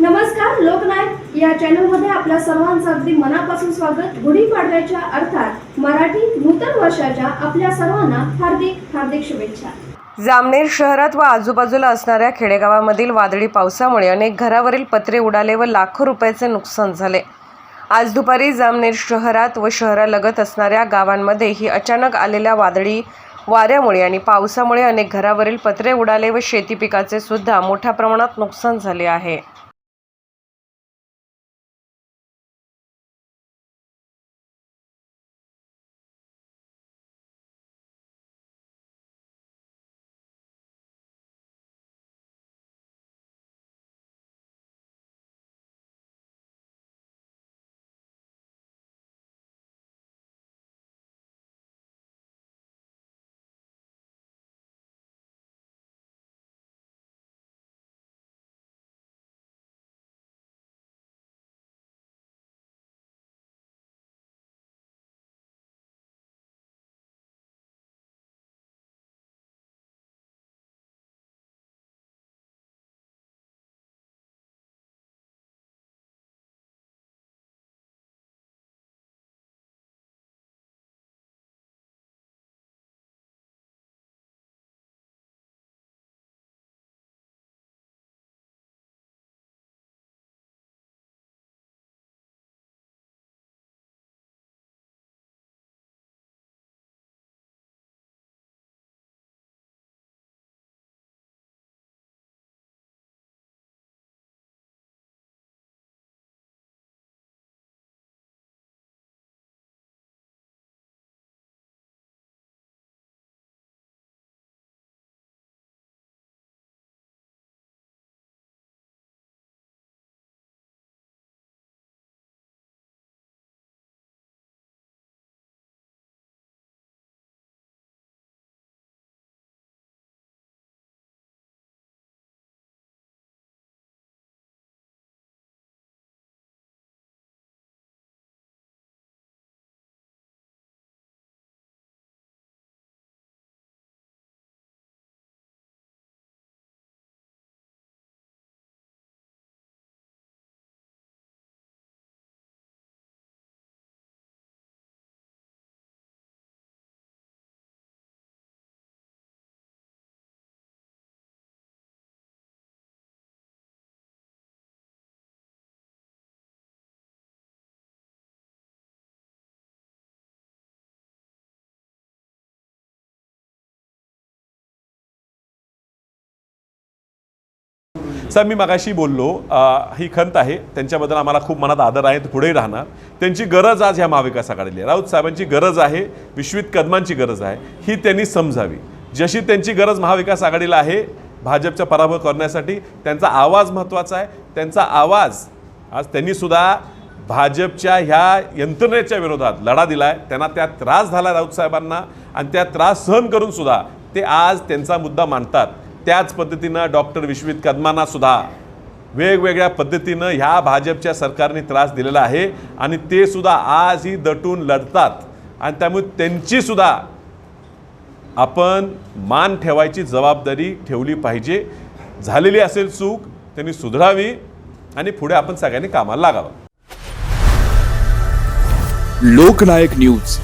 नमस्कार लोकनायक. या चॅनलमध्ये आपल्या सर्वांचं अगदी मनापासून स्वागत. गुढीपाडव्याच्या अर्थात मराठी नूतन वर्षाच्या आपल्या सर्वांना हार्दिक हार्दिक शुभेच्छा. जामनेर शहरात व आजूबाजूला असणाऱ्या खेडेगावामधील वादळी पावसामुळे अनेक घरावरील पत्रे उडाले व लाखो रुपयाचे नुकसान झाले. आज दुपारी जामनेर शहरात व शहरालगत असणाऱ्या गावांमध्ये ही अचानक आलेल्या वादळी वाऱ्यामुळे आणि पावसामुळे अनेक घरावरील पत्रे उडाले व शेती पिकाचे सुद्धा मोठ्या प्रमाणात नुकसान झाले आहे. सर मी मगाशी बोललो ही खंत आहे त्यांच्याबद्दल आम्हाला खूप मनात आदर आहे पुढेही राहणार. त्यांची गरज आज ह्या महाविकास आघाडीली आहे. राऊत साहेबांची गरज आहे विश्वित कदमांची गरज आहे ही त्यांनी समजावी. जशी त्यांची गरज महाविकास आघाडीला आहे भाजपचा पराभव करण्यासाठी त्यांचा आवाज महत्त्वाचा आहे. त्यांचा आवाज आज त्यांनीसुद्धा भाजपच्या ह्या यंत्रणेच्या विरोधात लढा दिला आहे त्यांना त्या त्रास झाला राऊत साहेबांना आणि त्या त्रास सहन करूनसुद्धा ते आज त्यांचा मुद्दा मांडतात. त्याच पद्धतीनं डॉक्टर विश्वित कदमांना सुद्धा वेगवेगळ्या पद्धतीनं ह्या भाजपच्या सरकारने त्रास दिलेला आहे आणि ते सुद्धा आजही दटून लढतात. आणि त्यामुळे त्यांची सुद्धा आपण मान ठेवायची जबाबदारी ठेवली पाहिजे. झालेली असेल चूक त्यांनी सुधारावी आणि पुढे आपण सगळ्यांनी कामाला लागावं. लोकनायक न्यूज.